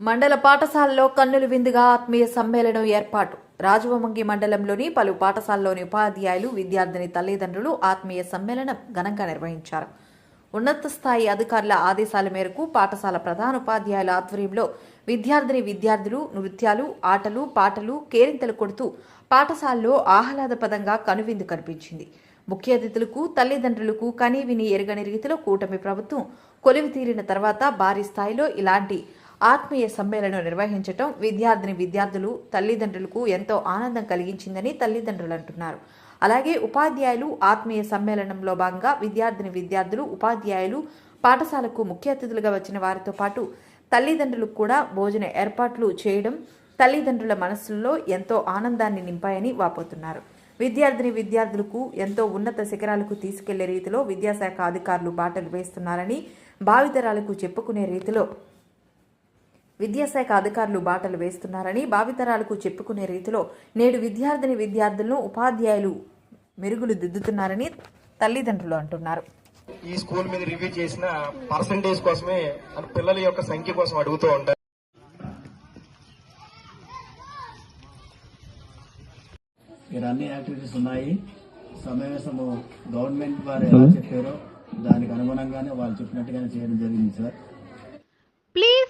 మండల పాఠశాలలో కన్నుల విందుగా ఆత్మీయ సమ్మేళనం ఏర్పాటు. రాజవమంగి మండలంలోని పలు పాఠశాలలోని ఉపాధ్యాయులు విద్యార్థిని తల్లిదండ్రులు ఆత్మీయ సమ్మేళనం ఘనంగా నిర్వహించారు. ఉన్నత స్థాయి అధికారుల ఆదేశాల మేరకు పాఠశాల ప్రధానోపాధ్యాయుల ఆధ్వర్యంలో విద్యార్థిని విద్యార్థులు నృత్యాలు ఆటలు పాటలు కేరింతలు కొడుతూ పాఠశాలలో ఆహ్లాదపదంగా కనువిందు కనిపించింది. ముఖ్య అతిథులకు తల్లిదండ్రులకు కనీ విని ఎరగని రీతిలో కూటమి ప్రభుత్వం కొలివి తీరిన తర్వాత భారీ స్థాయిలో ఇలాంటి ఆత్మీయ సమ్మేళనం నిర్వహించటం విద్యార్థిని విద్యార్థులు తల్లిదండ్రులకు ఎంతో ఆనందం కలిగించిందని తల్లిదండ్రులు అంటున్నారు. అలాగే ఉపాధ్యాయులు ఆత్మీయ సమ్మేళనంలో భాగంగా విద్యార్థిని విద్యార్థులు ఉపాధ్యాయులు పాఠశాలకు ముఖ్య అతిథులుగా వచ్చిన వారితో పాటు తల్లిదండ్రులకు కూడా భోజన ఏర్పాట్లు చేయడం తల్లిదండ్రుల మనస్సుల్లో ఎంతో ఆనందాన్ని నింపాయని వాపోతున్నారు. విద్యార్థిని విద్యార్థులకు ఎంతో ఉన్నత శిఖరాలకు తీసుకెళ్ళే రీతిలో విద్యాశాఖ అధికారులు బాటలు వేస్తున్నారని భావితరాలకు చెప్పుకునే రీతిలో విద్యాశాఖ అధికారులు బాటలు వేస్తున్నారని భావితరాలకు చెప్పుకునే రీతిలో నేడు విద్యార్థిని విద్యార్థులను ఉపాధ్యాయులు మెరుగులు దిద్దుతున్నారని తల్లిదండ్రులు అంటున్నారు. ఈ స్కూల్ మీద రివ్యూ చేసిన పర్సంటేజ్ కోసమే పిల్లల యొక్క సంఖ్య కోసం అడుగుతూ ఉంటారు. ఇక్కడ అన్ని యాక్టివిటీస్ ఉన్నాయి. సమావేశము గవర్నమెంట్ వారు ఎలా చెప్పారో దానికి అనుగుణంగానే వాళ్ళు చెప్పినట్టుగానే చేయడం జరిగింది sir. Please